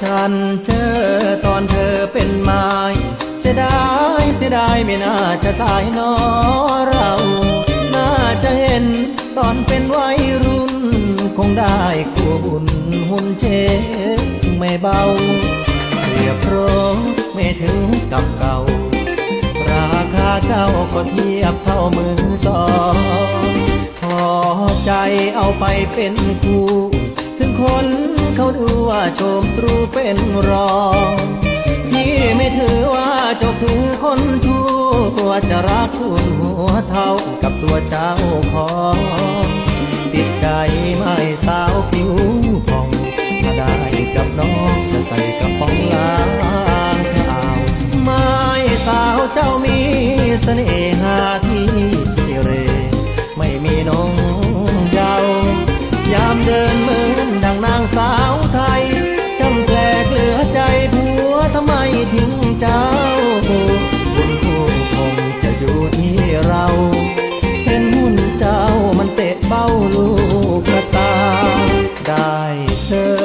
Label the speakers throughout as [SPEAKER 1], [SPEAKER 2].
[SPEAKER 1] ฉันเจอตอนเธอเป็นไม้เสียดายเสียดายไม่น่าจะสายนอเรา น่าจะเห็นตอนเป็นวัยรุ่น คงได้คู่บุญหุ่นเชฟไม่เบาเรียบโรไม่ถึงกับเก่า ราคาเจ้าก็เทียบเท่ามือสองพอใจเอาไปเป็นคู่ ถึงคน เขาดูว่าโชมตรูเป็นรอง พี่ไม่ถือว่าเจ้าคือคนชั่วจะรักคุณหัวเท่ากับตัวเจ้าของติดใจไม่สาวผิวผ่องถ้าได้กับน้องจะใส่กระป๋องล้างข้าว ไม่สาวเจ้ามีเสน่หา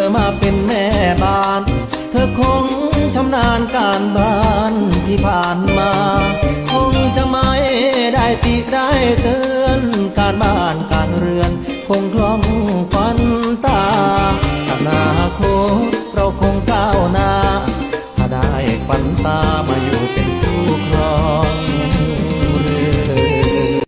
[SPEAKER 1] ธอมาเป็นแม่บ้าน เธอคงชำนาญการบ้านที่ผ่านมา คงจะไม่ได้ติได้เตือนการบ้านการเรือน คงคล่องควันตาอนาคตเราคงก้าวหน้า ถ้าได้ควันตามาอยู่